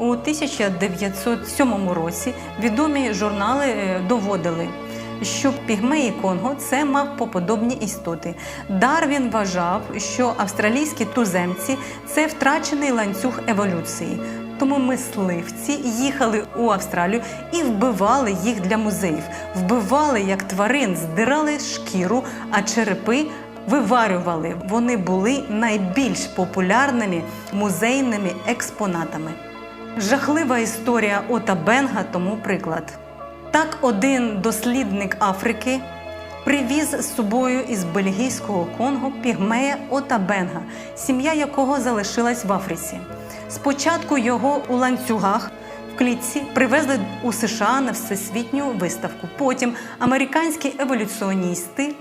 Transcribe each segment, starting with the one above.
У 1907 році відомі журнали е, доводили, що пігмеї Конго це мавпоподобні істоти. Дарвін вважав, що австралійські туземці це втрачений ланцюг еволюції. Тому мисливці їхали у Австралію і вбивали їх для музеїв. Вбивали як тварин, здирали шкіру, а черепи виварювали. Вони були найбільш популярними музейними експонатами. Жахлива історія Ота Бенга тому приклад. Так, один дослідник Африки привіз з собою із бельгійського Конго пігмея Ота Бенга, сім'я якого залишилась в Африці. Спочатку його у ланцюгах в клітці привезли у США на всесвітню виставку. Потім американські еволюціоністи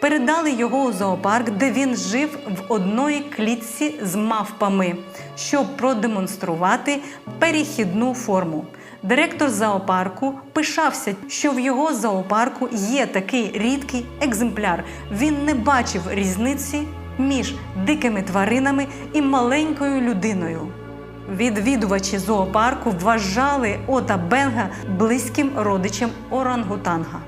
передали його у зоопарк, де він жив в одної клітці з мавпами, щоб продемонструвати перехідну форму. Директор зоопарку пишався, що в його зоопарку є такий рідкий екземпляр. Він не бачив різниці між дикими тваринами і маленькою людиною. Відвідувачі зоопарку вважали Ота Бенга близьким родичем орангутанга.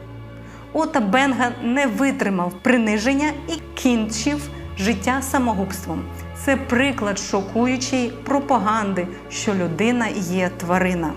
Ота Бенга не витримав приниження і кінчив життя самогубством. Це приклад шокуючої пропаганди, що людина є тварина.